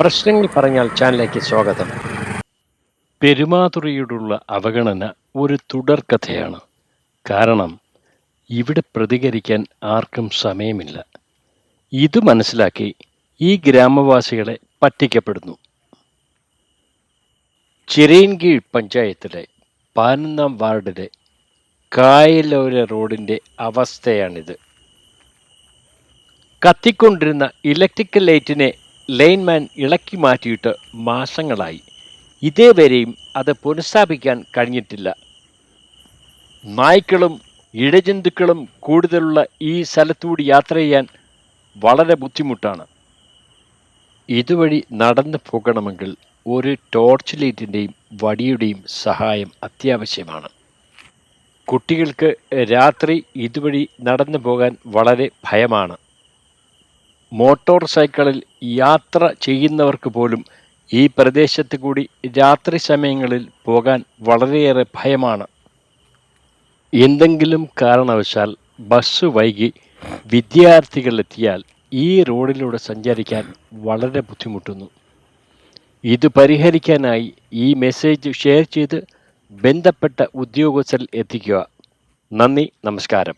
പ്രശ്നങ്ങൾ പറഞ്ഞാൽ ചാനലിലേക്ക് സ്വാഗതം. പെരുമാതുറയോടുള്ള അവഗണന ഒരു തുടർക്കഥയാണ് കാരണം ഇവിടെ പ്രതികരിക്കാൻ ആർക്കും സമയമില്ല. ഇത് മനസ്സിലാക്കി ഈ ഗ്രാമവാസികളെ പറ്റിക്കപ്പെടുന്നു. ചിരയൻകീഴ് പഞ്ചായത്തിലെ പതിനൊന്നാം വാർഡിലെ കായലോര റോഡിന്റെ അവസ്ഥയാണിത്. കത്തിക്കൊണ്ടിരുന്ന ഇലക്ട്രിക്കൽ ലൈറ്റിനെ ലൈൻമാൻ ഇളക്കി മാറ്റിയിട്ട് മാസങ്ങളായി. ഇതേവരെയും അത് പുനഃസ്ഥാപിക്കാൻ കഴിഞ്ഞിട്ടില്ല. നായ്ക്കളും ഇഴജന്തുക്കളും കൂടുതലുള്ള ഈ സ്ഥലത്തുകൂടി യാത്ര ചെയ്യാൻ വളരെ ബുദ്ധിമുട്ടാണ്. ഇതുവഴി നടന്നു പോകണമെങ്കിൽ ഒരു ടോർച്ച് ലൈറ്റിന്റെയും വടിയുടെയും സഹായം അത്യാവശ്യമാണ്. കുട്ടികൾക്ക് രാത്രി ഇതുവഴി നടന്നു പോകാൻ വളരെ ഭയമാണ്. മോട്ടോർ സൈക്കിളിൽ യാത്ര ചെയ്യുന്നവർക്ക് പോലും ഈ പ്രദേശത്ത് കൂടി രാത്രി സമയങ്ങളിൽ പോകാൻ വളരെയേറെ ഭയമാണ്. എന്തെങ്കിലും കാരണവശാൽ ബസ് വൈകി വിദ്യാർത്ഥികൾ എത്തിയാൽ ഈ റോഡിലൂടെ സഞ്ചരിക്കാൻ വളരെ ബുദ്ധിമുട്ടുന്നു. ഇത് പരിഹരിക്കാനായി ഈ മെസ്സേജ് ഷെയർ ചെയ്ത് ബന്ധപ്പെട്ട ഉദ്യോഗസ്ഥരിൽ എത്തിക്കുക. നന്ദി നമസ്കാരം.